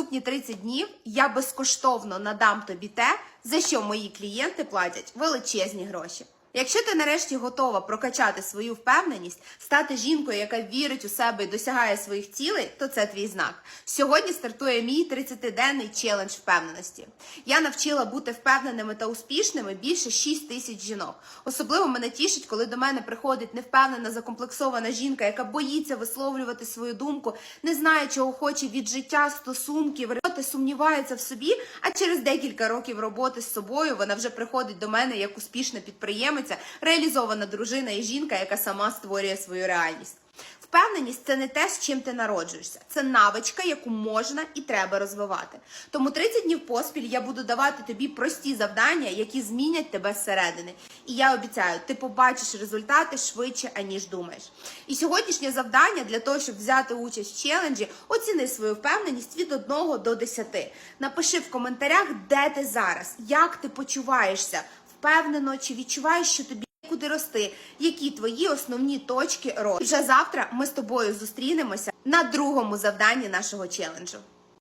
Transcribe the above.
наступні 30 днів я безкоштовно надам тобі те, за що мої клієнти платять величезні гроші. Якщо ти нарешті готова прокачати свою впевненість, стати жінкою, яка вірить у себе і досягає своїх цілей, то це твій знак. Сьогодні стартує мій 30-денний челендж впевненості. Я навчила бути впевненими та успішними більше 6 тисяч жінок. Особливо мене тішить, коли до мене приходить невпевнена, закомплексована жінка, яка боїться висловлювати свою думку, не знає, чого хоче від життя, стосунків, роботи, сумнівається в собі. А через декілька років роботи з собою вона вже приходить до мене як успішна підприємиця, реалізована дружина і жінка, яка сама створює свою реальність. Впевненість це не те, з чим ти народжуєшся, це навичка, яку можна і треба розвивати. Тому 30 днів поспіль я буду давати тобі прості завдання, які змінять тебе зсередини. І я обіцяю, ти побачиш результати швидше, аніж думаєш. І сьогоднішнє завдання для того, щоб взяти участь в челенджі, оціни свою впевненість від 1 до 10. Напиши в коментарях, де ти зараз, як ти почуваєшся, впевнено, чи відчуваєш, що тобі куди рости, які твої основні точки росту. І Вже завтра ми з тобою зустрінемося на другому завданні нашого челенджу.